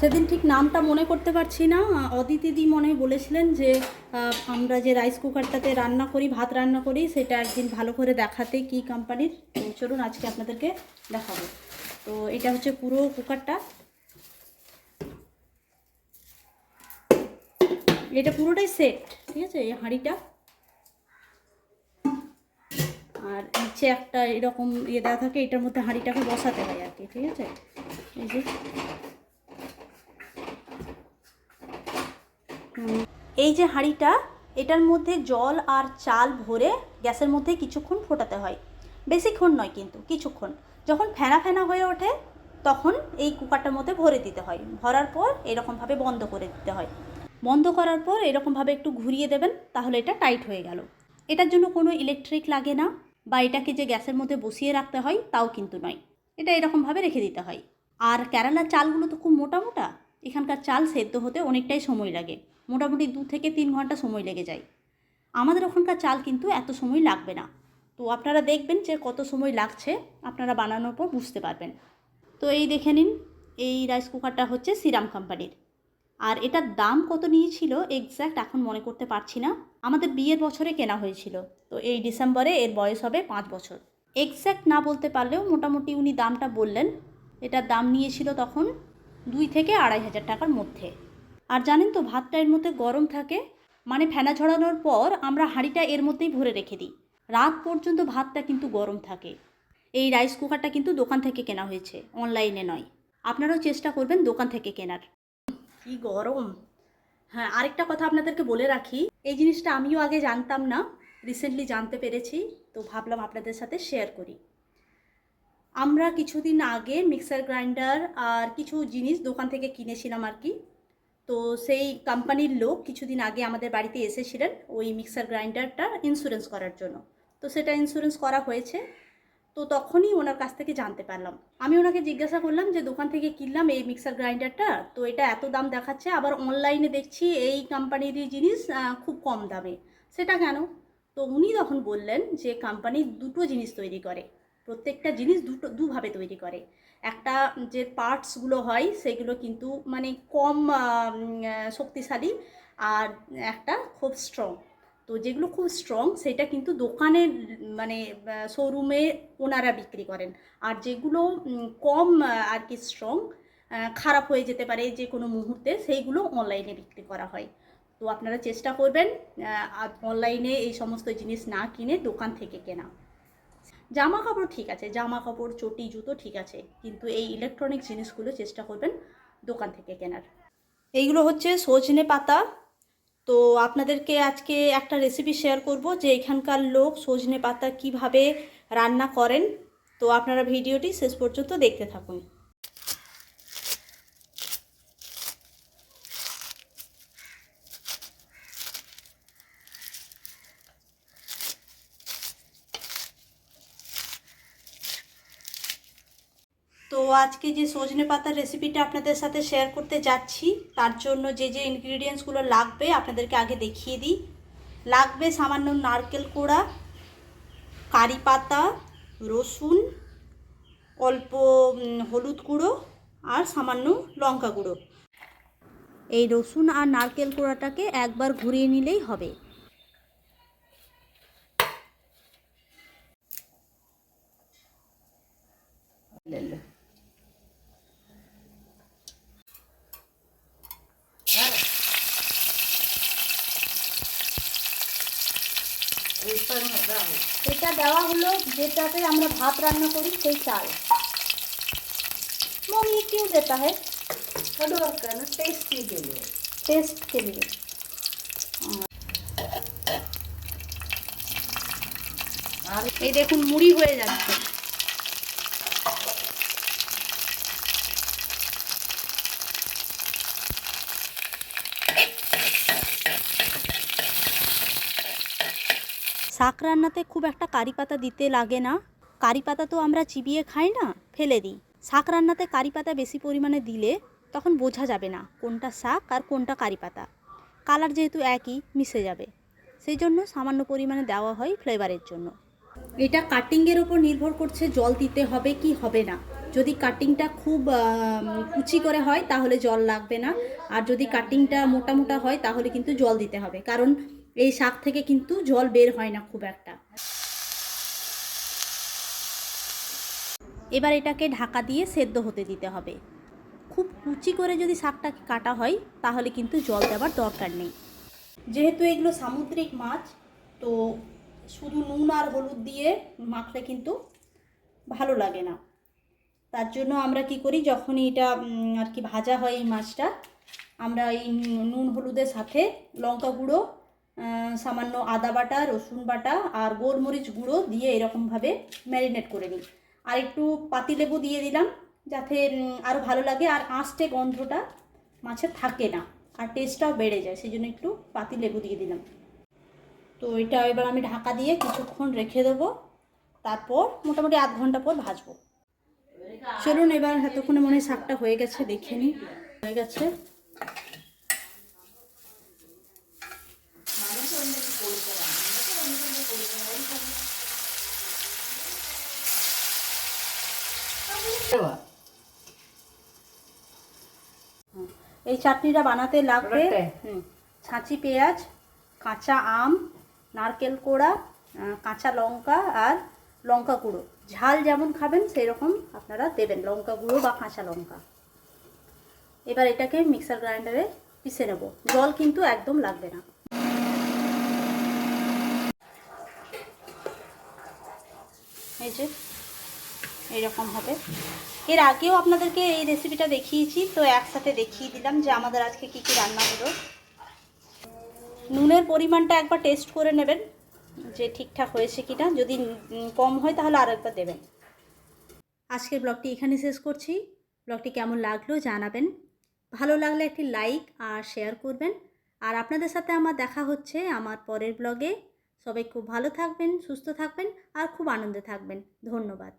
সেদিন ঠিক নামটা মনে করতে পারছি না। অদিতিদি মনে বলেছিলেন যে আমরা যে রাইস কুকারটাতে রান্না করি, ভাত রান্না করি, সেটা একদিন ভালো করে দেখাতে কি কোম্পানির চলুন আজকে আপনাদেরকে দেখাবো। তো এটা হচ্ছে পুরো কুকারটা এটা পুরোটাই সেট ঠিক আছে? এই হাঁড়িটা। আর নিচে একটা এরকম ইয়ে দেওয়া থাকে, এটার মধ্যে হাঁড়িটাকে বসাতে হয় আর কি, ঠিক আছে? এই যে। এই যে হাঁড়িটা, এটার মধ্যে জল আর চাল ভরে গ্যাসের মধ্যে কিছুক্ষণ ফোটাতে হয়। বেশিক্ষণ নয় কিন্তু, কিছুক্ষণ। যখন ফেনা ফেনা হয়ে ওঠে, তখন এই কুকারটার মধ্যে ভরে দিতে হয়। ভরার পর এরকমভাবে বন্ধ করে দিতে হয়। বন্ধ করার পর এরকমভাবে একটু ঘুরিয়ে দেবেন, তাহলে এটা টাইট হয়ে গেল। এটার জন্য কোনো ইলেকট্রিক লাগে না, বা এটাকে যে গ্যাসের মধ্যে বসিয়ে রাখতে হয়, তাও কিন্তু নয়। এটা এরকমভাবে রেখে দিতে হয়। আর কেরালার চালগুলো তো খুব মোটা মোটা। এখানকার চাল সেদ্ধ হতে অনেকটাই সময় লাগে। মোটামুটি দু থেকে তিন ঘণ্টা সময় লেগে যায়। আমাদের ওখানকার চাল কিন্তু এত সময় লাগবে না। তো আপনারা দেখবেন যে কত সময় লাগছে আপনারা বানানোর পর বুঝতে পারবেন। তো এই দেখে নিন, এই রাইস কুকারটা হচ্ছে সিরাম কোম্পানির। আর এটার দাম কত নিয়েছিল এক্স্যাক্ট এখন মনে করতে পারছি না। আমাদের বিয়ের বছরে কেনা হয়েছিল। তো এই ডিসেম্বরে এর বয়স হবে পাঁচ বছর। এক্স্যাক্ট না বলতে পারলেও মোটামুটি উনি দামটা বললেন। এটার দাম নিয়েছিল তখন দুই থেকে আড়াই হাজার টাকার মধ্যে। আর জানেন তো, ভাতটা এর মধ্যে গরম থাকে মানে ফেনা ঝরানোর পর আমরা হাঁড়িটা এর মধ্যেই ভরে রেখে দিই। রাত পর্যন্ত ভাতটা কিন্তু গরম থাকে। এই রাইস কুকারটা কিন্তু দোকান থেকে কেনা হয়েছে, অনলাইনে নয়। আপনারাও চেষ্টা করবেন দোকান থেকে কেনার। কি গরম! হ্যাঁ আরেকটা কথা আপনাদেরকে বলে রাখি, এই জিনিসটা আমিও আগে জানতাম না, রিসেন্টলি জানতে পেরেছি, তো ভাবলাম আপনাদের সাথে শেয়ার করি। আমরা কিছুদিন আগে মিক্সার গ্রাইন্ডার আর কিছু জিনিস দোকান থেকে কিনেছিলাম আর কি। তো সেই কোম্পানির লোক কিছুদিন আগে আমাদের বাড়িতে এসেছিলেন ওই মিক্সার গ্রাইন্ডারটা ইন্স্যুরেন্স করার জন্য। তো সেটা ইন্স্যুরেন্স করা হয়েছে। তো তখনই ওনার কাছ থেকে জানতে পারলাম। আমি ওনাকে জিজ্ঞাসা করলাম যে, দোকান থেকে কিনলাম এই মিক্সার গ্রাইন্ডারটা তো এটা এত দাম দেখাচ্ছে, আবার অনলাইনে দেখছি এই কোম্পানিরই জিনিস খুব কম দামে। সেটা কেন? তো উনি তখন বললেন যে কোম্পানি দুটো জিনিস তৈরি করে। প্রত্যেকটা জিনিস দুটো, দুভাবে তৈরি করে। একটা যে পার্টসগুলো হয়, সেগুলো কিন্তু মানে কম শক্তিশালী আর একটা খুব স্ট্রং তো যেগুলো খুব স্ট্রং সেটা কিন্তু দোকানে মানে শোরুমে ওনারা বিক্রি করেন। আর যেগুলো কম আর কি স্ট্রং খারাপ হয়ে যেতে পারে যে কোনো মুহূর্তে, সেইগুলো অনলাইনে বিক্রি করা হয়। তো আপনারা চেষ্টা করবেন অনলাইনে এই সমস্ত জিনিস না কিনে দোকান থেকে কেনা। জামা কাপড় ঠিক আছে জামা কাপড় চটি, জুতো ঠিক আছে, কিন্তু এই ইলেকট্রনিক জিনিসগুলো চেষ্টা করবেন দোকান থেকে কেনার। এইগুলো হচ্ছে সজনে পাতা। তো আপনাদেরকে আজকে একটা রেসিপি শেয়ার করব যে এখানকার লোক সজনে পাতা কীভাবে রান্না করেন। তো আপনারা ভিডিওটি শেষ পর্যন্ত দেখতে থাকুন। আজকে যে সজনে পাতার রেসিপিটা আপনাদের সাথে শেয়ার করতে যাচ্ছি, তার জন্য যে যে ইনগ্রিডিয়েন্টসগুলো লাগবে আপনাদেরকে আগে দেখিয়ে দিই। লাগবে সামান্য নারকেল কোড়া, কারি পাতা, রসুন, অল্প হলুদ গুঁড়ো আর সামান্য লঙ্কা গুঁড়ো। এই রসুন আর নারকেল কোড়াটাকে একবার ঘুরিয়ে নিলেই হবে। এটা দেওয়া হলো যেটাতে আমরা ভাত রান্না করি সেই চাল मम्मी ये क्यों देता है कड़वा का ना टेस्टी के लिए टेस्ट के लिए আর এই দেখুন মুড়ি হয়ে যাচ্ছে শাক রান্নাতে খুব একটা কারি পাতা দিতে লাগে না। কারি পাতা তো আমরা চিবিয়ে খাই না, ফেলে দিই। শাক রান্নাতে কারি পাতা বেশি পরিমাণে দিলে তখন বোঝা যাবে না কোনটা শাক আর কোনটা কারি পাতা। কালার যেহেতু একই, মিশে যাবে। সেই জন্য সামান্য পরিমাণে দেওয়া হয় ফ্লেভারের জন্য। এটা কাটিংয়ের ওপর নির্ভর করছে জল দিতে হবে কি হবে না। যদি কাটিংটা খুব কুচি করে হয় তাহলে জল লাগবে না। আর যদি কাটিংটা মোটা মোটা হয় তাহলে কিন্তু জল দিতে হবে। কারণ এই শাক থেকে কিন্তু জল বের হয় না খুব একটা। এবার এটাকে ঢাকা দিয়ে সেদ্ধ হতে দিতে হবে। খুব কুচি করে যদি শাকটাকে কাটা হয়, তাহলে কিন্তু জল দেওয়ার দরকার নেই। যেহেতু এগুলো সামুদ্রিক মাছ, তো শুধু নুন আর হলুদ দিয়ে মাখলে কিন্তু ভালো লাগে না। তার জন্য আমরা কি করি, যখনই এটা আর কি ভাজা হয় এই মাছটা, আমরা এই নুন হলুদের সাথে লঙ্কা গুঁড়ো সামান্য আদা বাটা, রসুন বাটা আর গোলমরিচ গুঁড়ো দিয়ে এরকমভাবে ম্যারিনেট করে নিই। আর একটু পাতিলেবু দিয়ে দিলাম, যাতে আরও ভালো লাগে। আর আঁশটে গন্ধটা মাছের থাকে না, আর টেস্টটাও বেড়ে যায় সেই জন্য একটু পাতিলেবু দিয়ে দিলাম। তো এটা এবার আমি ঢাকা দিয়ে কিছুক্ষণ রেখে দেবো, তারপর মোটামুটি আধ ঘণ্টা পর ভাজবো। চলুন এবার এতক্ষণে মনে হয় শাকটা হয়ে গেছে, দেখে নিই। হয়ে গেছে। এই চাটনিটা বানাতে লাগবে। ছাঁচি পেঁয়াজ কাঁচা আম নারকেল কোড়া কাঁচা লঙ্কা আর লঙ্কা গুঁড়ো। ঝাল যেমন খাবেন সেই রকম আপনারা দেবেন লঙ্কা গুঁড়ো বা কাঁচা লঙ্কা। এবার এটাকে মিক্সার গ্রাইন্ডারে পিষে নেব। জল কিন্তু একদম লাগবে না। এই যে এইরকম হবে। এর আগেও আপনাদেরকে এই রেসিপিটা দেখিয়েছি, তো একসাথে দেখিয়ে দিলাম যে আমাদের আজকে কী কী রান্না হলো। নুনের পরিমাণটা একবার টেস্ট করে নেবেন যে ঠিকঠাক হয়েছে কি না যদি কম হয় তাহলে আর একবার দেবেন। আজকের ব্লগটি এখানে শেষ করছি। ব্লগটি কেমন লাগল জানাবেন। ভালো লাগলে একটি লাইক আর শেয়ার করবেন। আর আপনাদের সাথে আমার দেখা হচ্ছে আমার পরের ব্লগে সবাই খুব ভালো থাকবেন, সুস্থ থাকবেন আর খুব আনন্দে থাকবেন। ধন্যবাদ।